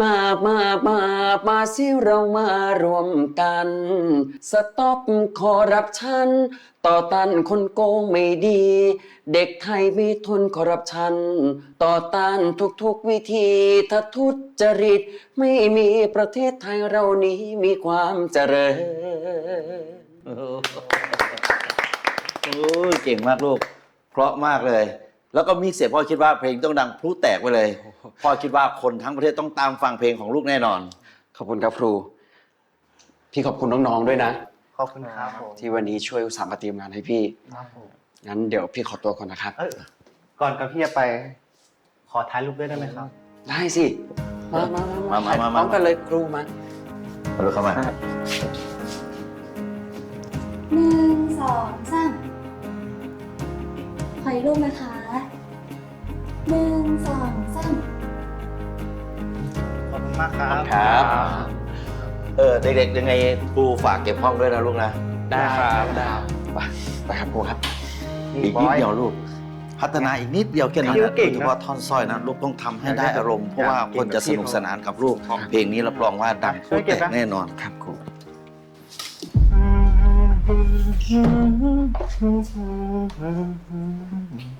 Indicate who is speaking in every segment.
Speaker 1: มามามามาสิเรามารวมกัน สต็อปคอรัปชัน ต่อต้านคนโกงไม่ดี เด็กไทยไม่ทนคอรัปชัน ต่อต้านทุกๆวิธีถ้าทุจริต ไม่มีประเทศไทยเรานี้มีความเจริญ
Speaker 2: โอ้เก่งมากลูก เพราะมากเลย แล้วก็มีเสียงพ่อคิดว่าเพลงต้องดังพลุแตกไปเลย พ่อคิดว่าคนทั้งประเทศต้องตามฟังเพลงของลูกแน่นอน
Speaker 1: ขอบคุณครับครู พี่ขอบคุณน้องๆด้วยนะ
Speaker 3: ขอบคุณครับผม
Speaker 1: ที่วันนี้ช่วยอุตส่าห์มาเตรียมงานให้พี่
Speaker 3: ครับผม
Speaker 1: งั้นเดี๋ยวพี่ขอตัวก่อนนะครับ
Speaker 3: เอ้ยก่อนกับพี่จะไป ขอถ่ายรูปด้วยได้ไหมครับ
Speaker 1: ได้สิ มามามา
Speaker 2: มามามา
Speaker 1: พร้อมกันเลยครูมา
Speaker 2: มาลูกเข้ามา
Speaker 4: หนึ่งสองสามขออีกรูปนะคะ หนึ่งสองสาม
Speaker 3: ขอบคุณมากครับ
Speaker 2: ครับ เออเด็กๆยังไงครูฝากเก็บห้องด้วยนะลูกนะ
Speaker 3: ได้ครับได้
Speaker 1: ไปไปครับครูครับ
Speaker 2: อีกนิดเดียวลูก พัฒนาอีกนิดเดียวแค่นั้น
Speaker 3: คิ้ว
Speaker 2: นะ
Speaker 3: เก่
Speaker 2: โด
Speaker 3: ง
Speaker 2: ย
Speaker 3: นะ
Speaker 2: เฉพาะท่อนสร้อยนะลูกต้องทำให้ได้อารมณ์เพราะว่า
Speaker 3: เก่ง
Speaker 2: คนจะ
Speaker 3: กับ
Speaker 2: ส
Speaker 3: พี่
Speaker 2: นุก
Speaker 3: เขา
Speaker 2: สนานกับลูกเพลงนี้รับรองว่าดังพลุ
Speaker 3: ช่วยเก็
Speaker 2: แต
Speaker 3: บ
Speaker 2: ก
Speaker 3: นะ
Speaker 2: แน่นอน
Speaker 1: ครับครู
Speaker 5: พ่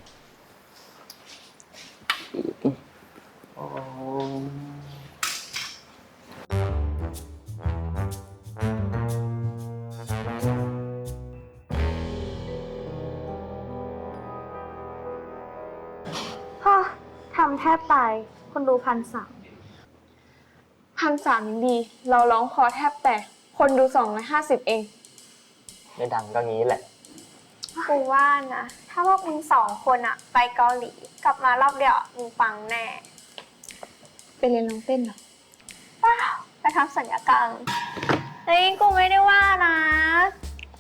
Speaker 5: พันสามพันสามยังดี เราร้องคอแทบแตกคนดูสองร้อยห้าสิบเอง
Speaker 3: ไม่ดังก็งี้แหละ
Speaker 6: กูว่านะ ถ้าพวกมึงสองคนอะไปเกาหลี กลับมารอบเดียวอะมึงปังแน่
Speaker 5: เป็นเรียนร้องเต้นเหรอ
Speaker 6: ไปทำสัญญกรรมเฮ้ยกูไม่ได้ว่านะ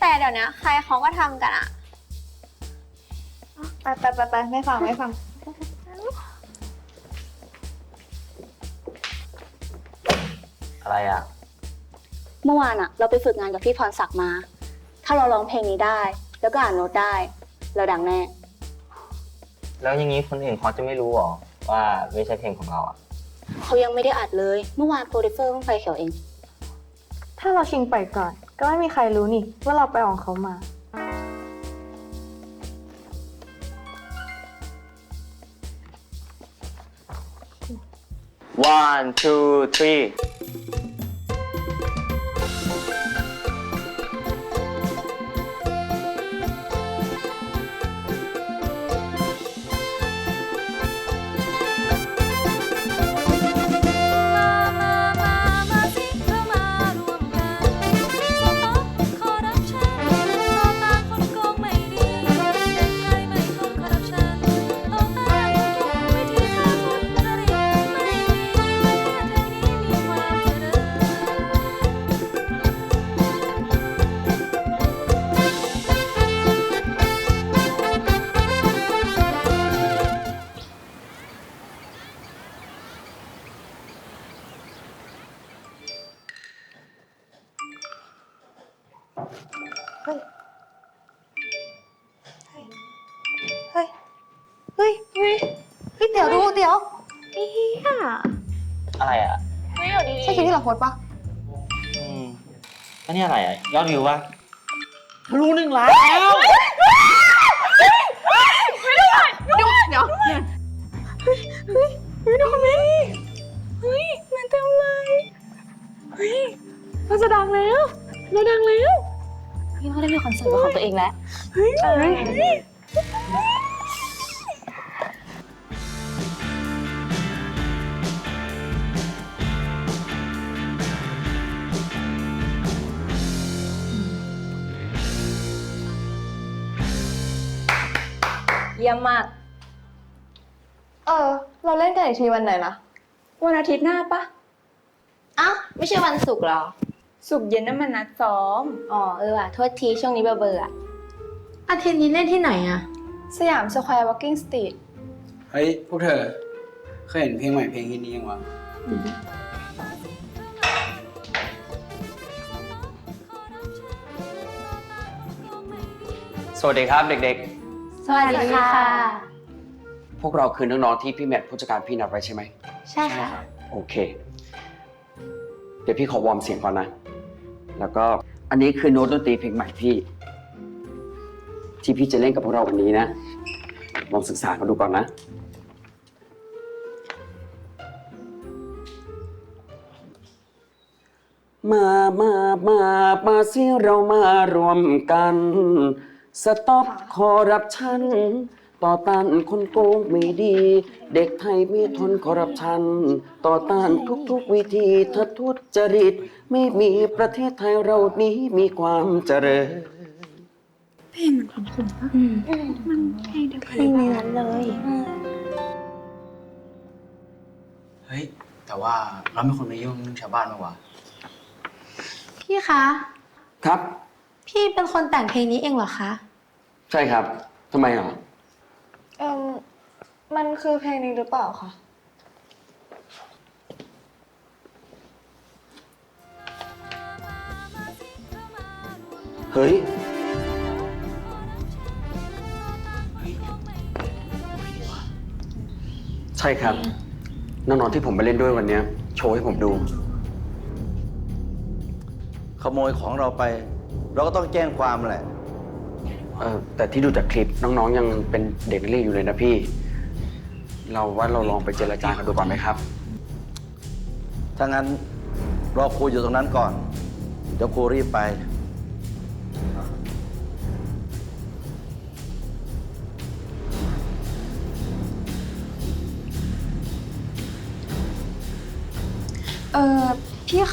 Speaker 6: แต่เดี๋ยวนี้ใครเขาก็ทำกันอะ ไปไปไปไปไม่ฟังไม่ฟัง
Speaker 3: อะไรอะ
Speaker 4: เมื่อวานอะเราไปฝึกงานกับพี่พรศักดิ์มา ถ้าเราร้องเพลงนี้ได้ แล้วก็อ่านโน้ตได้ เราดังแน่
Speaker 3: แล้วอย่างนี้คนอื่นเขาจะไม่รู้หรอว่าไม่ใช่เพลงของเราอะ
Speaker 4: เขายังไม่ได้อัดเลย เมื่อวานโปรดิวเซอร์เพิ่งไฟเขียวเอง
Speaker 5: ถ้าเราชิงไปก่อน ก็ไม่มีใครรู้นี่ ว่าเราไปของเขามา
Speaker 3: one two three า
Speaker 5: โพสต์ปะ
Speaker 3: อืมแล้วนี่อะไรอะยอดวิวปะทะลุหนึ่งล้านแล้ว
Speaker 5: เดี๋ยวเฮ้ยมันเต็มเลยเฮ้ยเราจะดังแล้ว เราดังแล้ว
Speaker 4: พี่เขาได้มีคอนเสิร์ตเป็นของตัวเองแล้ว
Speaker 5: เฮ้ย เฮ้ย
Speaker 4: เยี่ยมมาก
Speaker 5: เออ เราเล่นกันอีกทีวันไหนนะ
Speaker 7: วันอาทิตย์หน้าปะ
Speaker 4: อ้าวไม่ใช่วันศุกร์เหรอ
Speaker 7: สุกร์เย็นนั่นมันนัดซ้อม
Speaker 4: อ๋อเออว่ะโทษทีช่วงนี้เบอร์เบอร์อะ
Speaker 5: อาทิตย์นี้เล่นที่ไหนอะ
Speaker 6: สยามสแควร์วอล์กิ้งสตรีท
Speaker 8: เฮ้ย พวกเธอ เคยเห็นเพลงใหม่เพลงฮิตนี้ยังวะ
Speaker 1: สวัสดีครับเด็ก
Speaker 9: สวัสดีค่ะ
Speaker 1: ๆพวกเราคือน้องๆที่พี่แมทผู้จัดการพี่นัดไว้ใช่ไหม
Speaker 9: ใช่ค่ะ
Speaker 1: โอเค เดี๋ยวพี่ขอวอร์มเสียงก่อนนะ แล้วก็อันนี้คือโน้ตดนตรีเพลงใหม่พี่ ที่พี่จะเล่นกับพวกเราวันนี้นะ ลองศึกษากันดูก่อนนะ มา มา มา มาสิเรามารวมกัน สต็อปคอร์รัปชันต่อต้านคนโกงไม่ดี เด็กไทยไม่ทนคอร์รัปชัน ต่อต้านทุกๆวิธีถ้าทุจริต ไม่มีประเทศไทยเรานี้มีความเจริญ
Speaker 9: ไม่มีนั้นเลย
Speaker 8: เฮ้ย แต่ว่าเราไม่ควรไปยุ่งเรื่องชาวบ้านมากกว่า
Speaker 10: พี่คะ
Speaker 1: ครับ
Speaker 10: พี่เป็นคนแต่งเพลงนี้เองเหรอคะ
Speaker 1: ใช่ครับทำไมอะ
Speaker 11: เอ่มมันคือเพลงนี้หรือเปล่าคะ
Speaker 1: เฮ้ย ใช่ครับน้องๆที่ผมไปเล่นด้วยวันเนี้ย โชว์ให้ผมดู
Speaker 2: ขโมยของเราไป เราก็ต้องแจ้งความแหละ
Speaker 1: เออแต่ที่ดูจากคลิปน้องๆยังเป็นเด็กนักเรียนอยู่เลยนะพี่ เราว่าเราลองไปเจรจากันดูก่อนไหมครับ
Speaker 2: ถ้างั้นรอครูอยู่ตรงนั้นก่อน เดี๋ยวครูรีบไป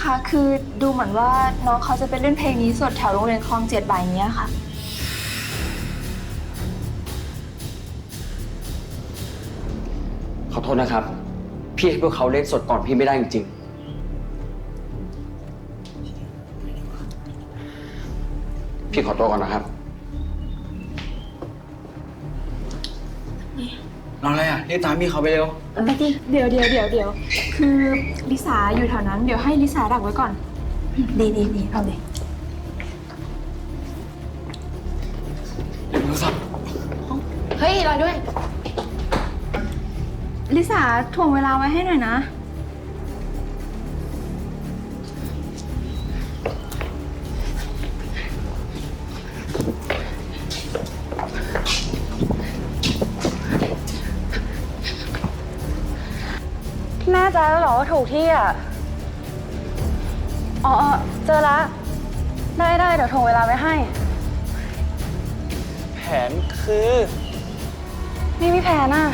Speaker 6: คะคือดูเหมือนว่าน้องเขาจะไปเล่นเพลงนี้สดแถวโรงเรียนคลองเจ็ดบ่ายเนี้ยค่ะ
Speaker 1: ขอโทษนะครับ พี่ให้พวกเขาเล่นสดก่อนพี่ไม่ได้จริงๆ พี่ขอตัวก่อนนะครับ
Speaker 8: อนอะไรอะรีบตามพี่เขาไปเร็ว
Speaker 6: ไปดิเดี๋ยวเดี๋ยวเดี๋ยวเดี๋ยวคือลิสาอยู่แถวนั้น เดี๋ยวให้ลิสาดักไว้ก่อน ดีดีดีเอาเลยเฮ้ยรอด้วย ลิสาถ่วงเวลาไว้ให้หน่อยนะ
Speaker 9: ถูกที่อะอ๋ออ๋อ เจอละ ได้ได้เดี๋ยวถ่วงเวลาไว้ให้
Speaker 8: แผนคือ
Speaker 9: ไม่มีแผนอะ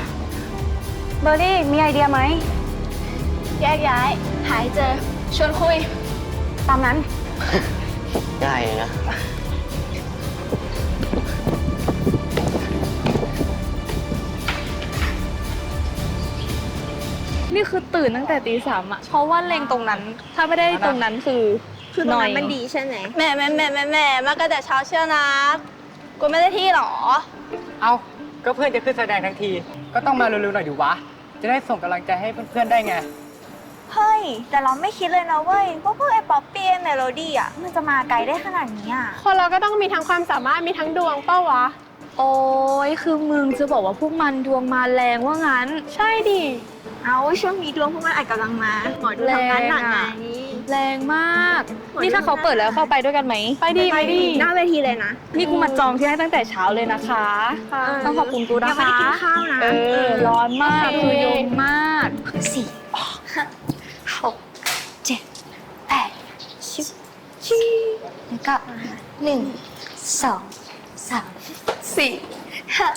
Speaker 9: เบอร์รี่มีไอเดียไหม
Speaker 12: แยกย้าย หายเจอ ชวนคุย
Speaker 9: ตามนั้น
Speaker 8: ได้นะ
Speaker 11: นี่คือตื่นตั้งแต่ตีสามอะเพราะว่าเล็งตรงนั้น ถ้าไม่ได้ตรงนั้นคือ
Speaker 12: คือตรงนั้นมันดีใช่ไหมแหม่แหม่แหม่แหม่แหม่มากันแต่เช้าเชียวนะกูไม่ได้ที่หรอ
Speaker 13: เอาก็เพื่อนจะขึ้นแสดงทั้งที ก็ต้องมาเร็วๆหน่อยดิวะ จะได้ส่งกำลังใจให้เพื่อนๆได้ไง
Speaker 12: เฮ้ย แต่เราไม่คิดเลยนะเว้ยว่าพวกไอ้ป๊อปปี้เมโลดี้อะมันจะมาไกลได้ขนาดนี้อะ
Speaker 11: คนเราก็ต้องมีทั้งความสามารถมีทั้งดวงเป้าวะ โอ้ยคือมึงจะบอกว่าพวกมันดวงมาแรงว่างั้น ใช่ดิ
Speaker 12: เอาช่วงนี้ดวงพวกมันอาจกำลังมาหมอดูทำงานหนักไง
Speaker 11: แรงมากนี่ถ้าเขาเปิดแล้วเข้าไปด้วยกันไหม ไปดิไปดิ
Speaker 12: หน้าเวทีเลยนะ
Speaker 11: นี่กูมาจองที่ให้ตั้งแต่เช้าเลยนะคะ ต้องขอบคุณกู
Speaker 12: ยั
Speaker 11: นะ
Speaker 12: งไม่
Speaker 11: คะ
Speaker 12: ได้กินข้าวนะ
Speaker 11: เออ ร้อนมากคือยงมาก
Speaker 12: สี่ห้าหกเจ็ดแปดชิบชิแล้วก็หนึ่งสองสามสี่ห้า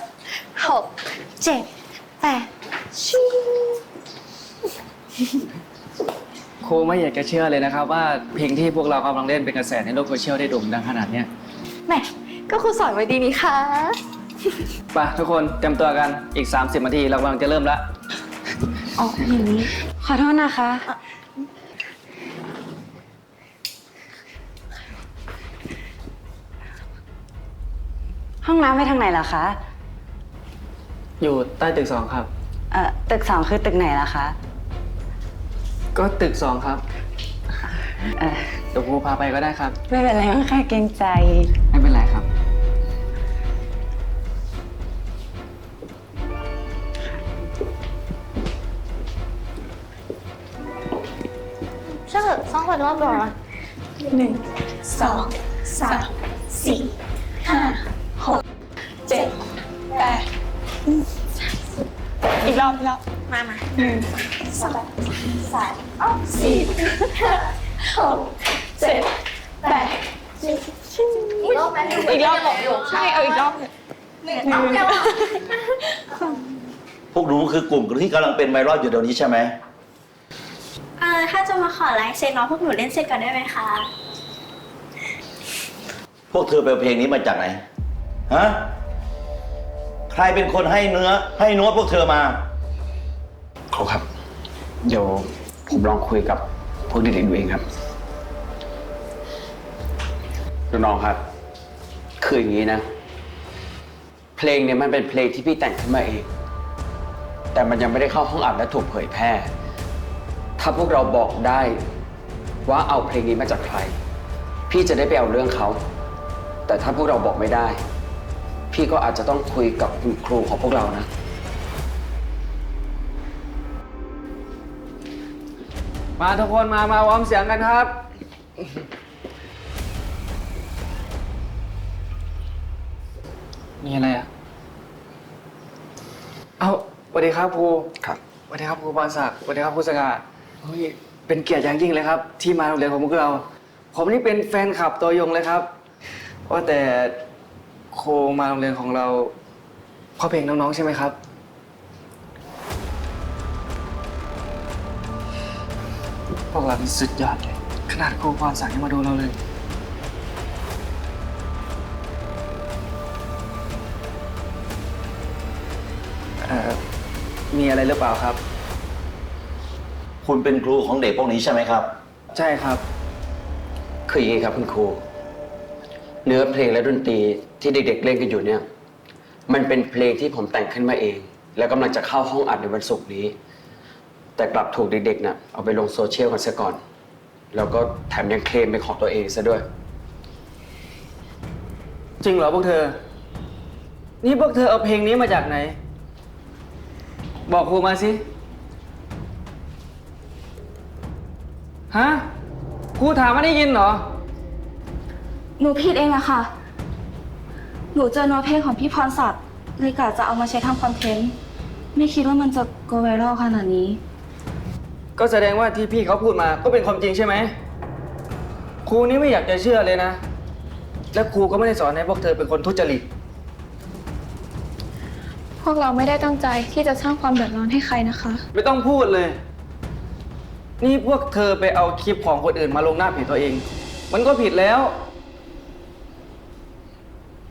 Speaker 12: หกเจ็ดแปดชิ
Speaker 13: ครูไม่อยากจะเชื่อเลยนะครับ ว่าเพลงที่พวกเรากำลังเล่นเป็นกระแสในโลกโซเชียลได้โด่งดังขนาดเนี้ย
Speaker 12: แหม่ก็ครูสอนไว้ดีนี่คะ
Speaker 13: ไปทุกคนเตรียมตัวกันอีก 30นาทีเรากำลังจะเริ่มแล้ว
Speaker 9: อ๋ออย่างนี้ ขอโทษนะคะ ห้องน้ำไปทางไหนล่ะคะ
Speaker 13: อยู่ใต้ตึกสองครับ
Speaker 9: เอ่อ ตึกสองคือตึกไหนล่ะคะ
Speaker 13: ก็ตึกสองครับ
Speaker 9: เอ่อ
Speaker 13: เดี๋ยวครูพาไปก็ได้ครับ
Speaker 9: ไม่เป็นไรก็แค่เกรงใจ
Speaker 13: ไม่เป็นไรครับ
Speaker 14: ช่างเถอะซ่องไปรอบก่อนหนึ่งสองสามสี่ห้าหกเจ็ดแปด
Speaker 11: อีกรอบอีกรอบ
Speaker 14: มามาหนึ่ง สองสามสี่ห้าหกเจ็ดแปดอีกรอบไหม
Speaker 11: อีกรอบใช่เอาอีกรอบ
Speaker 14: หนึ่งรอบเดียว
Speaker 2: พวกหนูคือกลุ่มที่กำลังเป็นไวรัลอยู่เดี๋ยวนี้ใช่ไหม
Speaker 14: เออถ้าจะมาขอไลฟ์เซ็นน้องพวกหนูเล่นเซ็นก่อนได้ไหมคะ
Speaker 2: พวกเธอไปเอาเพลงนี้มาจากไหน ฮะ ใครเป็นคนให้เนื้อให้โน้ตพวกเธอมา
Speaker 1: เดี๋ยวผมลองคุยกับพวกเด็กๆดูเองครับน้องๆครับ คืออย่างนี้นะ เพลงเนี่ยมันเป็นเพลงที่พี่แต่งขึ้นมาเอง แต่มันยังไม่ได้เข้าห้องอัดและถูกเผยแพร่ ถ้าพวกเราบอกได้ว่าเอาเพลงนี้มาจากใคร พี่จะได้ไปเอาเรื่องเขา แต่ถ้าพวกเราบอกไม่ได้ พี่ก็อาจจะต้องคุยกับคุณครูของพวกเรานะ
Speaker 13: มาทุกคนมามาวอร์มเสียงกันครับ มีอะไรอะ เอาสวัสดีครับครู
Speaker 1: ครับ
Speaker 13: สวัสดีครับครูปานศักดิ์สวัสดีครับครูสง่าเฮ้ยเป็นเกียรติอย่างยิ่งเลยครับ ที่มาโรงเรียนของพวกเรา ผมนี่เป็นแฟนคลับตัวยงเลยครับ ว่าแต่ครูมาโรงเรียนของเราเพราะเพลงน้องๆใช่ไหมครับ วกเรานี่สุดยอดเลย ขนาดครูพรสั่งให้มาดูเราเลย เอ่อ มีอะไรหรือเปล่าครับ
Speaker 2: คุณเป็นครูของเด็กพวกนี้ใช่ไหมครับ
Speaker 13: ใช่ครับ
Speaker 1: คืออย่างนี้ครับคุณครู เนื้อเพลงและดนตรีที่เด็กๆเล่นกันอยู่เนี่ย มันเป็นเพลงที่ผมแต่งขึ้นมาเอง แล้วกำลังจะเข้าห้องอัดในวันศุกร์นี้ แต่กลับถูกเด็กๆน่ะเอาไปลงโซเชียลกันซะก่อน แล้วก็แถมยังเคลมเป็นของตัวเองซะด้วย
Speaker 13: จริงเหรอพวกเธอ นี่พวกเธอเอาเพลงนี้มาจากไหน บอกครูมาสิฮะครูถามไม่ได้ยินเหรอ
Speaker 15: หนูผิดเองอะค่ะ หนูเจอโน้ตเพลงของพี่พรศักดิ์เลยกะจะเอามาใช้ทำคอนเทนต์ ไม่คิดว่ามันจะโกไวรัลขนาดนี้
Speaker 13: ก็แสดงว่าที่พี่เขาพูดมาก็เป็นความจริงใช่ไหม ครูนี่ไม่อยากจะเชื่อเลยนะ และครูก็ไม่ได้สอนให้พวกเธอเป็นคนทุจริต
Speaker 11: พวกเราไม่ได้ตั้งใจที่จะสร้างความเดือดร้อนให้ใครนะคะ
Speaker 13: ไม่ต้องพูดเลย นี่พวกเธอไปเอาคลิปของคนอื่นมาลงหน้าเพจตัวเอง มันก็ผิดแล้ว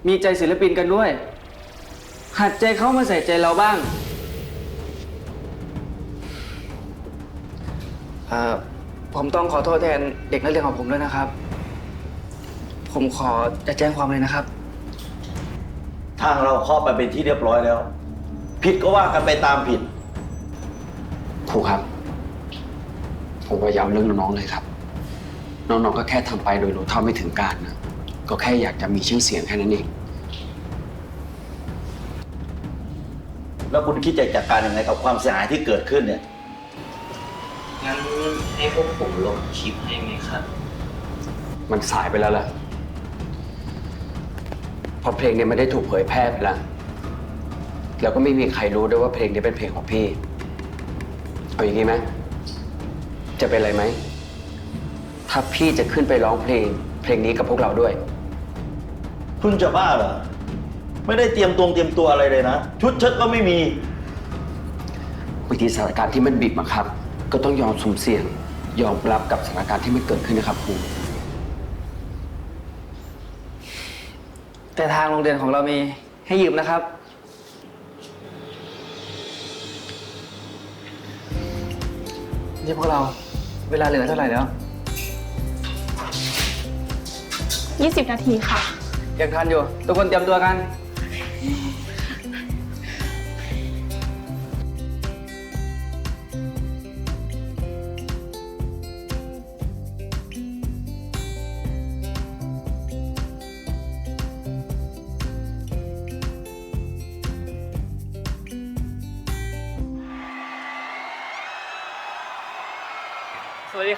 Speaker 13: มีใจศิลปินกันด้วย หัดใจเข้ามาใส่ใจเราบ้าง อ่อผมต้องขอโทษแทนเด็กนักเรียนของผมด้วยนะครับ ผมขอจะแจ้งความเลยนะครับ
Speaker 2: ทางเราเคาะไปเป็นที่เรียบร้อยแล้ว ผิดก็ว่ากันไปตามผิด
Speaker 1: ครูครับ ผมว่าอยาเอาเรื่องน้องๆเลยครับ น้องๆก็แค่ทำไปโดยรู้เท่าไม่ถึงการนะ ก็แค่อยากจะมีชื่อเสียงแค่นั้นเอง
Speaker 2: แล้วคุณคิดจะจัดการยังไงกับความเสียหายที่เกิดขึ้นเนี่ย
Speaker 16: งั้นให้พวกผมลงคลิปให้ไหมครับ
Speaker 1: มันสายไปแล้วล่ะเพราะเพลงเนี้ไม่ได้ถูกเผยแพร่ไปแล้ว แล้วก็ไม่มีใครรู้ด้วยว่าเพลงนี้เป็นเพลงของพี่ เอาอย่างนี้ไหมจะเป็นอะไรไหม ถ้าพี่จะขึ้นไปร้องเพลง เพลงนี้กับพวกเราด้วย
Speaker 2: คุณจะบ้าเหรอ ไม่ได้เตรียมตวงเตรียมตัวอะไรเลยนะ ชุดเชิดก็ไม่มี
Speaker 1: วิธีสถานการณ์ที่มันบีบบังคับ ก็ต้องยอมสุ่มเสี่ยง ยอมรับกับสถานการณ์ที่มันเกิดขึ้นนะครับครู
Speaker 13: แต่ทางโรงเรียนของเรามีให้ยืมนะครับ นี่พวกเราเวลาเหลือเท่าไหร่แล้ว
Speaker 11: 20 นาทีค่ะ
Speaker 13: ยังทันอยู่ ทุกคนเตรียมตัวกัน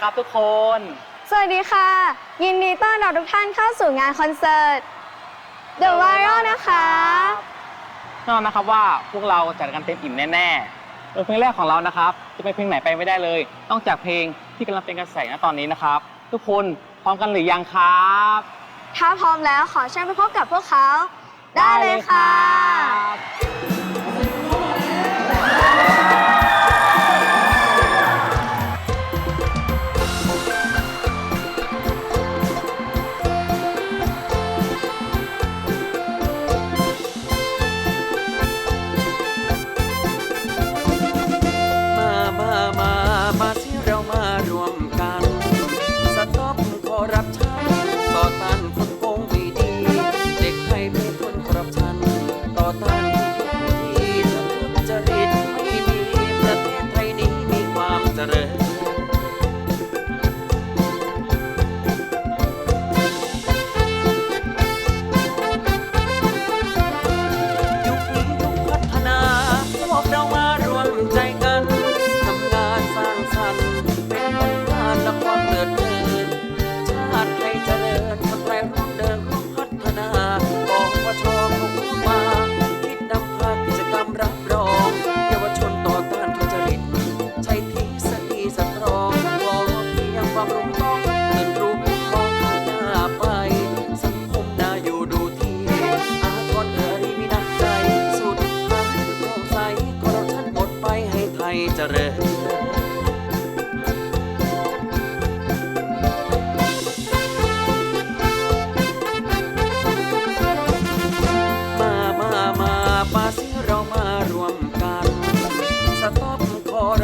Speaker 16: ครับทุกคน
Speaker 17: สวัสดีค่ะ ยินดีต้อนรับทุกท่านเข้าสู่งานคอนเสิร์ต The Viral นะคะ
Speaker 16: แน่นอนนะครับว่าพวกเราจัดกันเต็มอิ่มแน่ๆโดยเพลงแรกของเรานะครับ จะเป็นเพลงไหนไปไม่ได้เลย นอกจากเพลงที่กำลังเป็นกระแสณตอนนี้นะครับ ทุกคนพร้อมกันหรือยังครับ
Speaker 17: ถ้าพร้อมแล้วขอเชิญไปพบกับพวกเขา ได้เลยค่ะ
Speaker 18: มา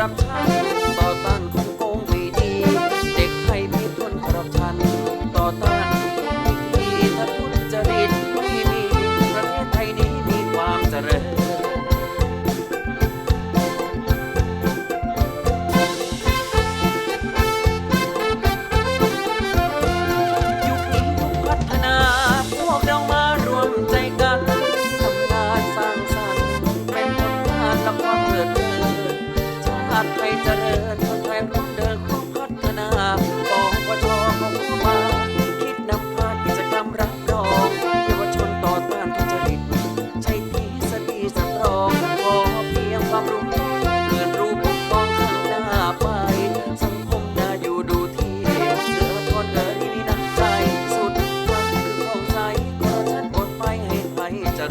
Speaker 18: ร์รั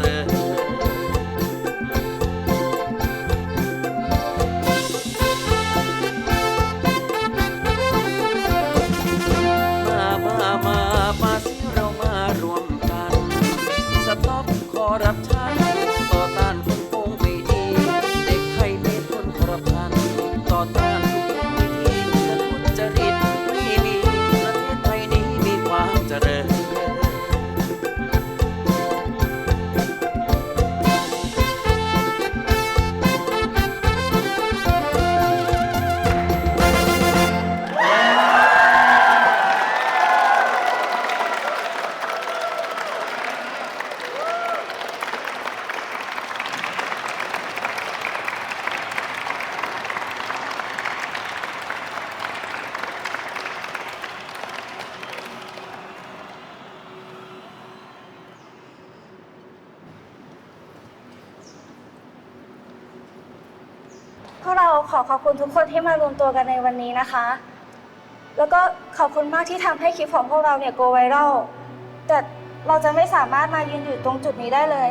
Speaker 18: ไพวกเราขอขอบคุ
Speaker 15: ณทุกคนที่มารวมตัวกันในวันนี้นะคะ แล้วก็ขอบคุณมากที่ทำให้คลิปของพวกเราเนี่ยโกไวรัล แต่เราจะไม่สามารถมายืนอยู่ตรงจุดนี้ได้เลย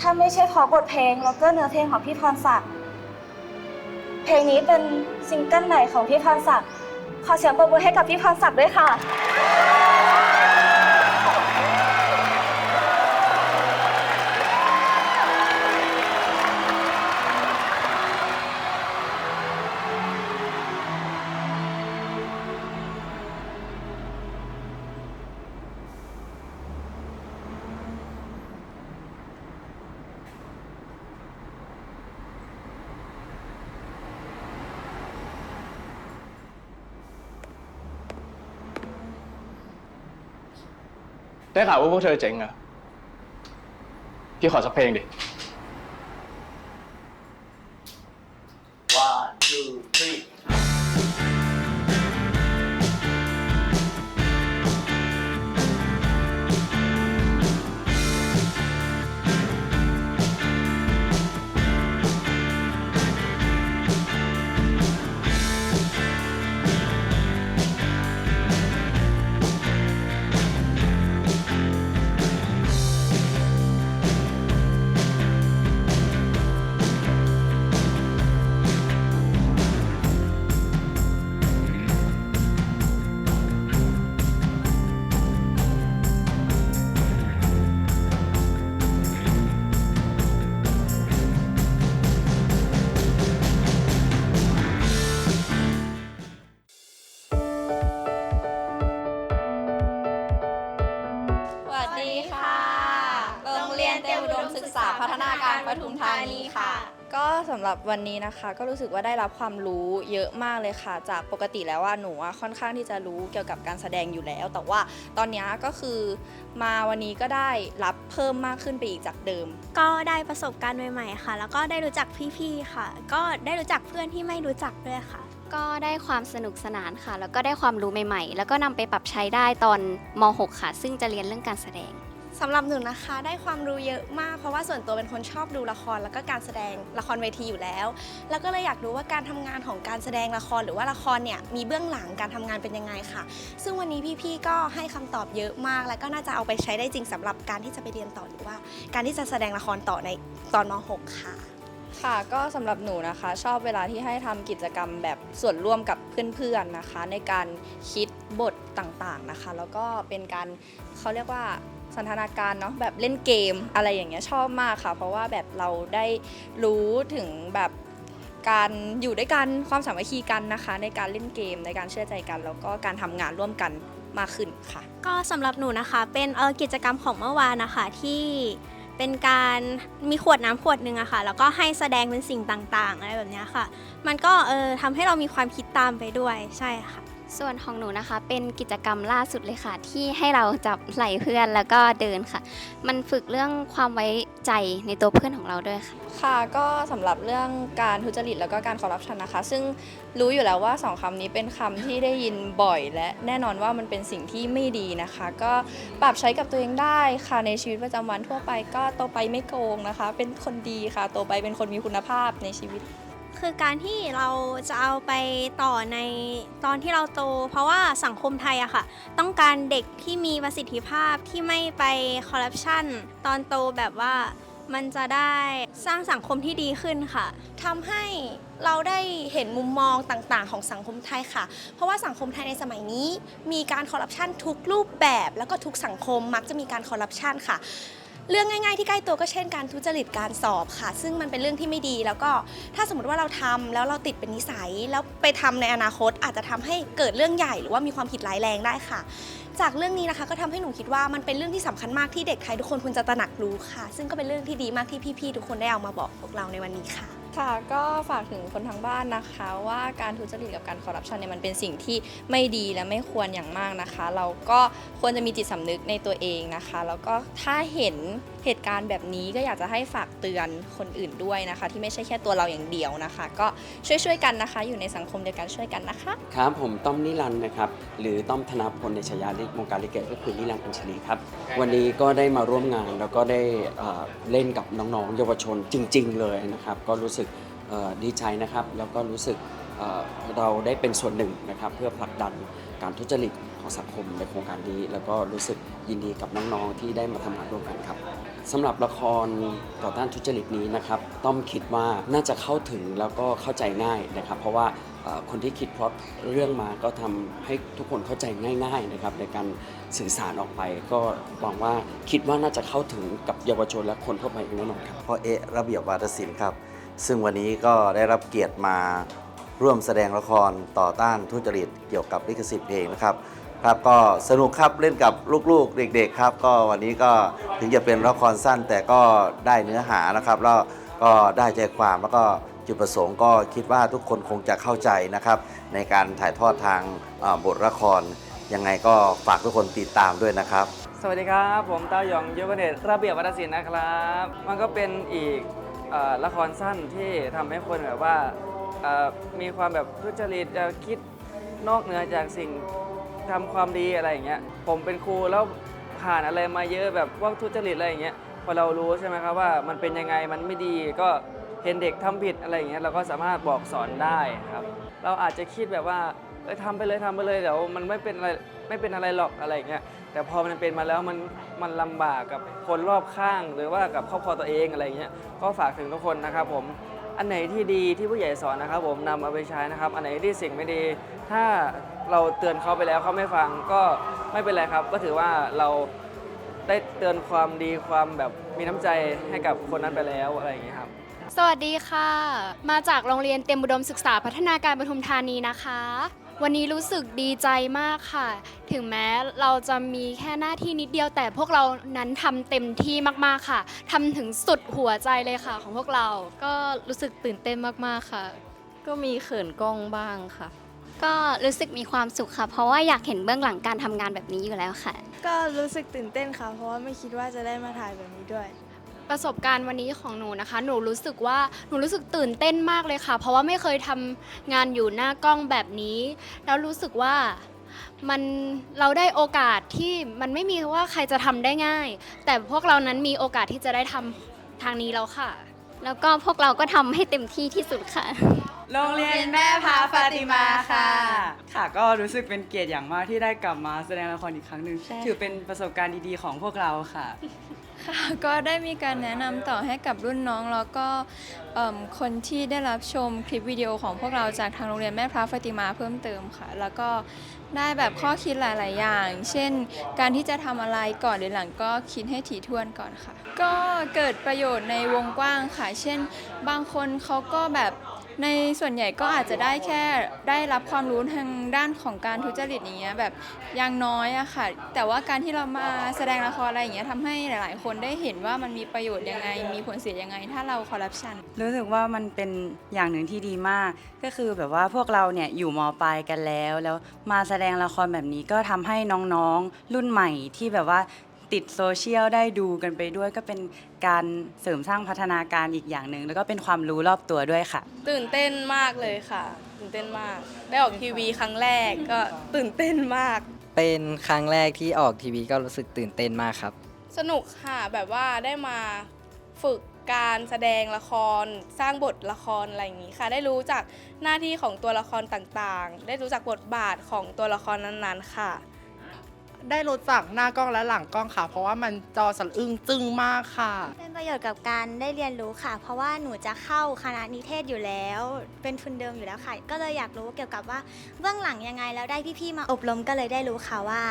Speaker 15: ถ้าไม่ใช่เพราะบทเพลง แล้วก็เนื้อเพลงของพี่พรศักดิ์ เพลงนี้เป็นซิงเกิลใหม่ของพี่พรศักดิ์ ขอเสียงปรบมือให้กับพี่พรศักดิ์ด้วยค่ะ
Speaker 19: ได้ข่าวว่าพวกเธอเจ๋งเหรอพี่ขอสักเพลงดิ
Speaker 14: ทุมธานีค่ะ
Speaker 20: ก็สำหรับวันนี้นะคะ ก็รู้สึกว่าได้รับความรู้เยอะมากเลยค่ะ จากปกติแล้วว่าหนูอะค่อนข้างที่จะรู้เกี่ยวกับการแสดงอยู่แล้ว แต่ว่าตอนเนี้ยก็คือมาวันนี้ก็ได้รับเพิ่มมากขึ้นไปอีกจากเดิม
Speaker 21: ก็ได้ประสบการณ์ใหม่ๆค่ะ แล้วก็ได้รู้จักพี่ๆค่ะ ก็ได้รู้จักเพื่อนที่ไม่รู้จักด้วยค่ะ
Speaker 22: ก็ได้ความสนุกสนานค่ะ แล้วก็ได้ความรู้ใหม่ๆ แล้วก็นำไปปรับใช้ได้ตอนม .6 ค่ะ ซึ่งจะเรียนเรื่องการแสดง
Speaker 14: สำหรับหนูนะคะได้ความรู้เยอะมาก เพราะว่าส่วนตัวเป็นคนชอบดูละครแล้วก็การแสดงละครเวทีอยู่แล้ว แล้วก็เลยอยากรู้ว่าการทำงานของการแสดงละครหรือว่าละครเนี่ยมีเบื้องหลังการทำงานเป็นยังไงค่ะ ซึ่งวันนี้พี่ๆก็ให้คำตอบเยอะมาก แล้วก็น่าจะเอาไปใช้ได้จริงสำหรับการที่จะไปเรียนต่อหรือว่า การที่จะแสดงละครต่อในตอนม .6 ค่ะ
Speaker 20: ค่ะก็สำหรับหนูนะคะชอบเวลาที่ให้ทำกิจกรรมแบบส่วนร่วมกับเพื่อนๆนะคะ ในการคิดบทต่างๆนะคะ แล้วก็เป็นการเขาเรียกว่า สันทนาการเนาะแบบเล่นเกมอะไรอย่างเงี้ยชอบมากค่ะ เพราะว่าแบบเราได้รู้ถึงแบบการอยู่ด้วยกันความสามัคคีกันนะคะ ในการเล่นเกมในการเชื่อใจกัน แล้วก็การทำงานร่วมกันมากขึ้นค่ะ
Speaker 21: ก็สำหรับหนูนะคะ เป็นเออกิจกรรมของเมื่อวานนะคะที่เป็นการมีขวดน้ำขวดหนึ่งอะค่ะ แล้วก็ให้แสดงเป็นสิ่งต่างๆ อะไรแบบเนี้ยค่ะ มันก็เออทำให้เรามีความคิดตามไปด้วยใช่ค่ะ
Speaker 22: ส่วนของหนูนะคะเป็นกิจกรรมล่าสุดเลยค่ะ ที่ให้เราจับไหล่เพื่อนแล้วก็เดินค่ะ มันฝึกเรื่องความไว้ใจในตัวเพื่อนของเราด้วยค่ะ
Speaker 20: ค่ะก็สำหรับเรื่องการทุจริตแล้วก็การคอร์รัปชันนะคะ ซึ่งรู้อยู่แล้วว่าสองคำนี้เป็นคำที่ได้ยินบ่อย และแน่นอนว่ามันเป็นสิ่งที่ไม่ดีนะคะ ก็ปรับใช้กับตัวเองได้ค่ะในชีวิตประจำวันทั่วไป ก็โตไปไม่โกงนะคะ เป็นคนดีค่ะโตไปเป็นคนมีคุณภาพในชีวิต
Speaker 21: คือการที่เราจะเอาไปต่อในตอนที่เราโต เพราะว่าสังคมไทยอะค่ะ ต้องการเด็กที่มีประสิทธิภาพที่ไม่ไปคอร์รัปชันตอนโตแบบว่ามันจะได้สร้างสังคมที่ดีขึ้นค่ะ
Speaker 14: ทำให้เราได้เห็นมุมมองต่างๆ ของสังคมไทยค่ะ เพราะว่าสังคมไทยในสมัยนี้ มีการคอร์รัปชันทุกรูปแบบ แล้วก็ทุกสังคมมักจะมีการคอร์รัปชันค่ะ เรื่องง่ายๆที่ใกล้ตัวก็เช่นการทุจริตการสอบค่ะ ซึ่งมันเป็นเรื่องที่ไม่ดีแล้วก็ถ้าสมมติว่าเราทำแล้วเราติดเป็นนิสัย แล้วไปทำในอนาคตอาจจะทำให้เกิดเรื่องใหญ่หรือว่ามีความผิดร้ายแรงได้ค่ะ จากเรื่องนี้นะคะก็ทำให้หนูคิดว่ามันเป็นเรื่องที่สำคัญมากที่เด็กไทยทุกคนควรจะตระหนักรู้ค่ะ ซึ่งก็เป็นเรื่องที่ดีมากที่พี่ๆทุกคนได้เอามาบอกพวกเราในวันนี้ค่ะ
Speaker 20: ค่ะก็ฝากถึงคนทางบ้านนะคะว่าการทุจริตกับการคอร์รัปชันเนี่ยมันเป็นสิ่งที่ไม่ดีและไม่ควรอย่างมากนะคะ เราก็ควรจะมีจิตสำนึกในตัวเองนะคะ แล้วก็ถ้าเห็น เหตุการณ์แบบนี้ก็อยากจะให้ฝากเตือนคนอื่นด้วยนะคะ ที่ไม่ใช่แค่ตัวเราอย่างเดียวนะคะ ก็ช่วยๆกันนะคะ อยู่ในสังคมเดียวกันช่วยกันนะคะ
Speaker 1: ครับผมต้อมนิรันดร์นะครับหรือต้อมธนพลในฉายาในวงการลิเกก็คือนิรันดร์อัญชลีครับวันนี้ก็ได้มาร่วมงานแล้วก็ได้เอ่อเล่นกับน้องๆ เยาวชนจริง ๆ เลยนะครับก็รู้สึกเอ่อดีใจนะครับแล้วก็รู้สึกเอ่อเราได้เป็นส่วนหนึ่งนะครับเพื่อผลักดันการทุจริตของสังคมในโครงการนี้ แล้วก็รู้สึกยินดีกับน้องๆที่ได้มาทำงานร่วมกันครับ สำหรับละครต่อต้านทุจริตนี้นะครับ ต้อมคิดว่าน่าจะเข้าถึงแล้วก็เข้าใจง่ายนะครับ เพราะว่าคนที่คิดพล็อตเรื่องมาก็ทำให้ทุกคนเข้าใจง่าย ๆนะครับ ในการสื่อสารออกไป ก็หวังว่าคิดว่าน่าจะเข้าถึงกับเยาวชนและคนทั่วไปอย่างแน่นอนครับ
Speaker 2: พ่อเอะระเบียบวาทศิลป์ครับ ซึ่งวันนี้ก็ได้รับเกียรติมาร่วมแสดงละครต่อต้านทุจริตเกี่ยวกับลิขสิทธิ์เพลงนะครับ ครับก็สนุกครับเล่นกับลูกๆ เด็ก ๆ ครับ ก็วันนี้ก็ถึงจะเป็นละครสั้นแต่ก็ได้เนื้อหานะครับ แล้วก็ได้ใจความแล้วก็จุดประสงค์ก็คิดว่าทุกคนคงจะเข้าใจนะครับ ในการถ่ายทอดทางบทละครยังไงก็ฝากทุกคนติดตามด้วยนะครับ
Speaker 23: สวัสดีครับ ผมเต้ายองยุวเดชระเบียบวัฒนศิลป์นะครับ มันก็เป็นอีกอละครสั้นที่ทำให้คนแบบว่ามีความแบบทุจริตคิดนอกเหนือจากสิ่ง ทำความดีอะไรอย่างเงี้ยผมเป็นครูแล้วผ่านอะไรมาเยอะแบบพวกทุจริตอะไรอย่างเงี้ยพอเรารู้ใช่ไหมครับว่ามันเป็นยังไงมันไม่ดีก็เห็นเด็กทำผิดอะไรอย่างเงี้ยเราก็สามารถบอกสอนได้ครับ เราอาจจะคิดแบบว่าเอ้ยทำไปเลยทำไปเลยเดี๋ยวมันไม่เป็นอะไรไม่เป็นอะไรหรอกอะไรอย่างเงี้ยแต่พอมันเป็นมาแล้วมันมันลำบากกับคนรอบข้าง หรือว่ากับครอบครัวตัวเองอะไรเงี้ยก็ฝากถึงทุกคนนะครับผมอันไหนที่ดีที่ผู้ใหญ่สอนนะครับผมนำเอาไปใช้นะครับ อันไหนที่สิ่งไม่ดี ถ้า เราเตือนเขาไปแล้วเขาไม่ฟังก็ไม่เป็นไรครับ ก็ถือว่าเราได้เตือนความดีความแบบมีน้ำใจให้กับคนนั้นไปแล้วอะไรอย่างเงี้ยครับ
Speaker 24: สวัสดีค่ะ มาจากโรงเรียนเตรียมอุดมศึกษาพัฒนาการปทุมธานีนะคะ วันนี้รู้สึกดีใจมากค่ะ ถึงแม้เราจะมีแค่หน้าที่นิดเดียวแต่พวกเรานั้นทำเต็มที่มากๆค่ะทำถึงสุดหัวใจเลยค่ะของพวกเรา
Speaker 25: ก็รู้สึกตื่นเต้นมากๆค่ะ ก็มีเขินกล้องบ้างค่ะ
Speaker 22: ก็รู้สึกมีความสุขค่ะ เพราะว่าอยากเห็นเบื้องหลังการทำงานแบบนี้อยู่แล้วค่ะ
Speaker 26: ก็รู้สึกตื่นเต้นค่ะ เพราะว่าไม่คิดว่าจะได้มาถ่ายแบบนี้ด้วย
Speaker 24: ประสบการณ์วันนี้ของหนูนะคะ หนูรู้สึกว่าหนูรู้สึกตื่นเต้นมากเลยค่ะ เพราะว่าไม่เคยทำงานอยู่หน้ากล้องแบบนี้ แล้วรู้สึกว่ามันเราได้โอกาสที่มันไม่มีว่าใครจะทำได้ง่าย แต่พวกเรานั้นมีโอกาสที่จะได้ทำทางนี้แล้วค่ะ
Speaker 22: แล้วก็พวกเราก็ทำให้เต็มที่ที่สุดค่ะ
Speaker 9: โรงเรียนแม่พาฟาติมาค่ะ ค่ะก็รู้สึกเป็นเกียรติอย่างมากที่ได้กลับมาแสดงละครอีกครั้งหนึ่ง
Speaker 25: ใช่
Speaker 9: ถือเป็นประสบการณ์ดีๆของพวกเราค่ะ
Speaker 20: ค่ะก็ได้มีการแนะนำต่อให้กับรุ่นน้องแล้วก็เอิ่มคนที่ได้รับชมคลิปวิดีโอของพวกเราจากทางโรงเรียนแม่พระฟาติมาเพิ่มเติมค่ะ แล้วก็ได้แบบข้อคิดหลาย ๆ อย่าง เช่น การที่จะทำอะไรก่อนหรือหลังก็คิดให้ถี่ถ้วนก่อนค่ะ ก็เกิดประโยชน์ในวงกว้างค่ะ เช่น บางคนเขาก็แบบ ในส่วนใหญ่ก็อาจจะได้แค่ได้รับความรู้ทางด้านของการทุจริตอย่างเงี้ยแบบยังน้อยอะค่ะ แต่ว่าการที่เรามาแสดงละครอะไรอย่างเงี้ยทำให้หลาย ๆ คนได้เห็นว่ามันมีประโยชน์ยังไง มีผลเสียยังไง ถ้าเราคอร์รัปชัน
Speaker 9: รู้สึกว่ามันเป็นอย่างหนึ่งที่ดีมาก ก็คือแบบว่าพวกเราเนี่ยอยู่มปลายกันแล้ว แล้วมาแสดงละครแบบนี้ก็ทำให้น้องๆ รุ่นใหม่ที่แบบว่า ติดโซเชียลได้ดูกันไปด้วย ก็เป็นการเสริมสร้างพัฒนาการอีกอย่างหนึ่งแล้วก็เป็นความรู้รอบตัวด้วยค่ะ
Speaker 26: ตื่นเต้นมากเลยค่ะ ตื่นเต้นมาก ได้ออกทีวีครั้งแรกก็ตื่นเต้นมาก
Speaker 27: เป็นครั้งแรกที่ออกทีวีก็รู้สึกตื่นเต้นมากครับ
Speaker 26: สนุกค่ะแบบว่าได้มาฝึกการแสดงละครสร้างบทละครอะไรอย่างนี้ค่ะ ได้รู้จักหน้าที่ของตัวละครต่างๆ ได้รู้จักบทบาทของตัวละครนั้นๆค่ะ
Speaker 28: ได้รู้จักหน้ากล้องและหลังกล้องค่ะ เพราะว่ามันจอสันอึ้งจึ้งมากค่ะ
Speaker 29: เป็นประโยชน์กับการได้เรียนรู้ค่ะ เพราะว่าหนูจะเข้าคณะนิเทศอยู่แล้ว เป็นทุนเดิมอยู่แล้วค่ะ ก็เลยอยากรู้เกี่ยวกับว่าเบื้องหลังยังไงแล้วได้พี่ๆมาอบรมก็เลยได้รู้ค่ะว่า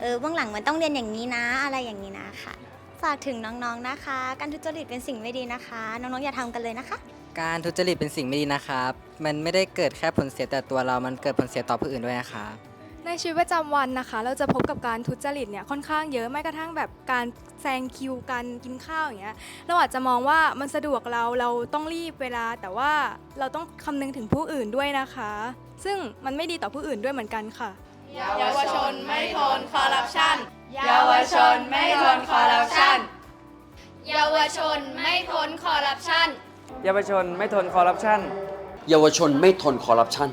Speaker 29: เออเบื้องหลังมันต้องเรียนอย่างนี้นะ อะไรอย่างนี้นะค่ะฝากถึงน้องๆนะคะ การทุจริตเป็นสิ่งไม่ดีนะคะ น้องๆอย่าทำกันเลยนะคะ
Speaker 27: การทุจริตเป็นสิ่งไม่ดีนะครับ มันไม่ได้เกิดแค่ผลเสียแต่ตัวเรา มันเกิดผลเสียต่อผู้อื่นด้วยนะครับ
Speaker 26: ในชีวิตประจำวันนะคะ เราจะพบกับการทุจริตเนี่ยค่อนข้างเยอะแม้กระทั่งแบบการแซงคิวการกินข้าวอย่างเงี้ยเราอาจจะมองว่ามันสะดวกเราเราต้องรีบเวลา แต่ว่าเราต้องคำนึงถึงผู้อื่นด้วยนะคะ ซึ่งมันไม่ดีต่อผู้อื่นด้วยเหมือนกันค่ะ
Speaker 30: เยาวชนไม่ทนคอร์รัปชันเยาวชนไม่ทนคอร์รัปชัน
Speaker 24: เยาวชนไม่พ้นคอร์รัปชัน
Speaker 27: เยาวชนไม่ทนคอร์รัปชัน
Speaker 1: เยาวชนไม่ทนคอร์รัปชัน